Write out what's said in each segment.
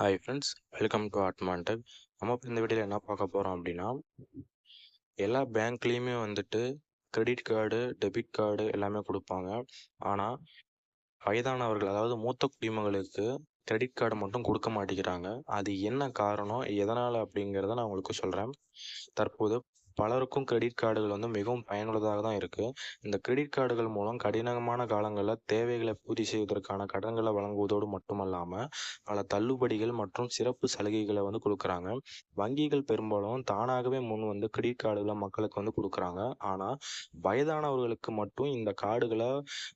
Hi friends welcome to ஆட்மான்டெக் நம்ம இப்போ இந்த வீடியோவில் என்ன பார்க்க போகிறோம் அப்படின்னா எல்லா பேங்க்லேயுமே வந்துட்டு கிரெடிட் கார்டு டெபிட் கார்டு எல்லாமே கொடுப்பாங்க. ஆனால் வயதானவர்கள் அதாவது மூத்த குடிமகளுக்கு கிரெடிட் கார்டு மட்டும் கொடுக்க மாட்டேங்கிறாங்க. அது என்ன காரணம் எதனால் அப்படிங்கிறத நான் உங்களுக்கு சொல்கிறேன் தற்போது பலருக்கும் கிரெடிட் கார்டுகள் வந்து மிகவும் பயனுள்ளதாக தான் இருக்குது இந்த கிரெடிட் கார்டுகள் மூலம் கடினமான காலங்களில் தேவைகளை பூர்த்தி செய்வதற்கான கடன்களை வழங்குவதோடு மட்டுமல்லாமல் பல தள்ளுபடிகள் மற்றும் சிறப்பு சலுகைகளை வந்து கொடுக்குறாங்க. வங்கிகள் பெரும்பாலும் தானாகவே முன் வந்து கிரெடிட் கார்டுகளை மக்களுக்கு வந்து கொடுக்குறாங்க. ஆனால் வயதானவர்களுக்கு மட்டும் இந்த கார்டுகளை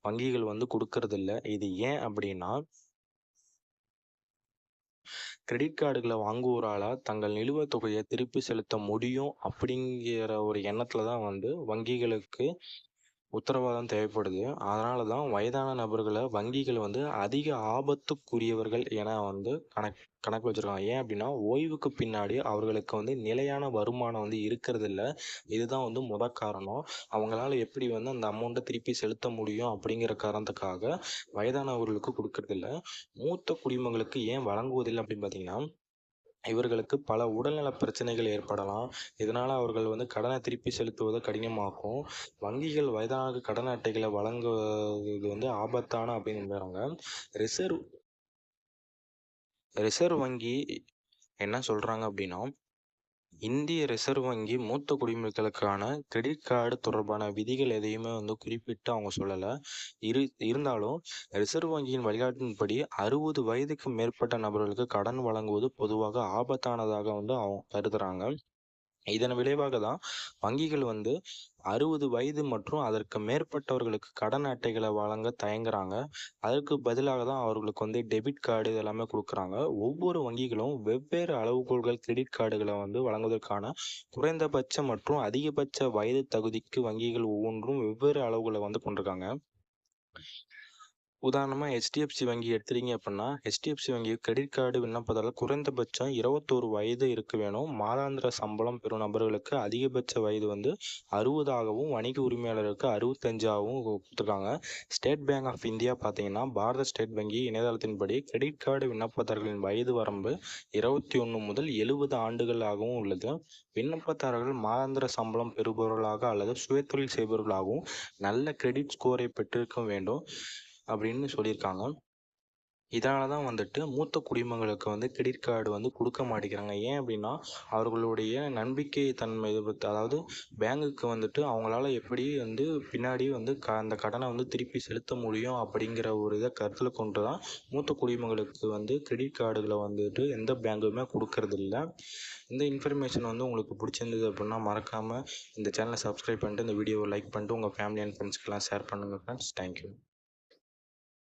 வங்கிகள் வந்து கொடுக்கறதில்ல. இது ஏன் அப்படின்னா கிரெடிட் கார்டுகளை வாங்குவோரால் தங்கள் நிலுவைத் தொகையை திருப்பி செலுத்த முடியும் அப்படிங்கிற ஒரு எண்ணத்தில் தான் வந்து வங்கிகளுக்கு உத்தரவாதம் தேவைப்படுது. அதனால தான் வயதான நபர்களை வங்கிகள் வந்து அதிக ஆபத்துக்குரியவர்கள் என வந்து கணக் கணக்கு வச்சுருக்காங்க. ஏன் அப்படின்னா ஓய்வுக்கு பின்னாடி அவர்களுக்கு வந்து நிலையான வருமானம் வந்து இருக்கிறதில்ல. இதுதான் வந்து முத காரணம். அவங்களால எப்படி வந்து அந்த அமௌண்ட்டை திருப்பி செலுத்த முடியும் அப்படிங்கிற காரணத்துக்காக வயதானவர்களுக்கு கொடுக்கறதில்ல. மூத்த குடிமங்களுக்கு ஏன் வழங்குவதில்லை அப்படின்னு பார்த்தீங்கன்னா இவர்களுக்கு பல உடல்நல பிரச்சனைகள் ஏற்படலாம். இதனால் அவர்கள் வந்து கடனை திருப்பி செலுத்துவது கடினமாகும். வங்கிகள் வயதான கடன் அட்டைகளை வழங்குவது வந்து ஆபத்தான அப்படிங்கிறாங்க ரிசர்வ் ரிசர்வ் வங்கி என்ன சொல்கிறாங்க அப்படின்னா இந்திய ரிசர்வ் வங்கி மூத்த குடிமக்களுக்கான கிரெடிட் கார்டு தொடர்பான விதிகள் எதையுமே வந்து குறிப்பிட்டு அவங்க சொல்லலை. இரு இருந்தாலும் ரிசர்வ் வங்கியின் வழிகாட்டின்படி அறுபது வயதுக்கு மேற்பட்ட நபர்களுக்கு கடன் வழங்குவது பொதுவாக ஆபத்தானதாக வந்து அவங்க கருதுகிறாங்க இதன் விளைவாக தான் வங்கிகள் வந்து அறுபது வயது மற்றும் அதற்கு மேற்பட்டவர்களுக்கு கடன் அட்டைகளை வழங்க தயங்குறாங்க. அதற்கு பதிலாக தான் அவர்களுக்கு வந்து டெபிட் கார்டு இதெல்லாமே கொடுக்குறாங்க. ஒவ்வொரு வங்கிகளும் வெவ்வேறு அளவுகோள்கள் கிரெடிட் கார்டுகளை வந்து வழங்குவதற்கான குறைந்தபட்ச மற்றும் அதிகபட்ச வயது தகுதிக்கு வங்கிகள் ஒவ்வொன்றும் வெவ்வேறு அளவுகளை வந்து கொண்டிருக்காங்க. உதாரணமாக ஹெச்டிஎஃப்சி வங்கி எடுத்துறீங்க அப்படின்னா ஹெச்டிஎஃப்சி வங்கி கிரெடிட் கார்டு விண்ணப்பதால் குறைந்தபட்சம் இருபத்தோரு வயது இருக்க வேணும். மாதாந்திர சம்பளம் பெறும் நபர்களுக்கு அதிகபட்ச வயது வந்து அறுபதாகவும் வணிக உரிமையாளருக்கு அறுபத்தஞ்சாகவும் கொடுத்துருக்காங்க. ஸ்டேட் பேங்க் ஆஃப் இந்தியா பார்த்தீங்கன்னா பாரத ஸ்டேட் வங்கி இணையதளத்தின்படி கிரெடிட் கார்டு விண்ணப்பதாரர்களின் வயது வரம்பு இருபத்தி ஒன்று முதல் எழுபது ஆண்டுகளாகவும் உள்ளது. விண்ணப்பதாரர்கள் மாதாந்திர சம்பளம் பெறுபவர்களாக அல்லது சுயதொழில் செய்பவர்களாகவும் நல்ல கிரெடிட் ஸ்கோரை பெற்றிருக்க வேண்டும். அப்படின்னு சொல்லியிருக்காங்க. இதனால தான் வந்துட்டு மூத்த குடிமகளுக்கு வந்து கிரெடிட் கார்டு வந்து கொடுக்க மாட்டேங்கிறாங்க. ஏன் அப்படின்னா அவர்களுடைய நம்பிக்கை தன்மை அதாவது பேங்குக்கு வந்துட்டு அவங்களால எப்படி வந்து பின்னாடி வந்து க அந்த கடனை வந்து திருப்பி செலுத்த முடியும் அப்படிங்கிற ஒரு இதை கருத்தில் கொண்டு தான் மூத்த குடிமகளுக்கு வந்து கிரெடிட் கார்டுகளை வந்துட்டு எந்த பேங்குமே கொடுக்கறதில்ல. இந்த இன்ஃபர்மேஷன் வந்து உங்களுக்கு பிடிச்சிருந்தது அப்படின்னா மறக்காமல் இந்த சேனலை சப்ஸ்கிரைப் பண்ணிட்டு இந்த வீடியோவை லைக் பண்ணிட்டு உங்கள் ஃபேமிலி அண்ட் ஃப்ரெண்ட்ஸ்க்கெலாம் ஷேர் பண்ணுங்கள் ஃப்ரெண்ட்ஸ் தேங்க்யூ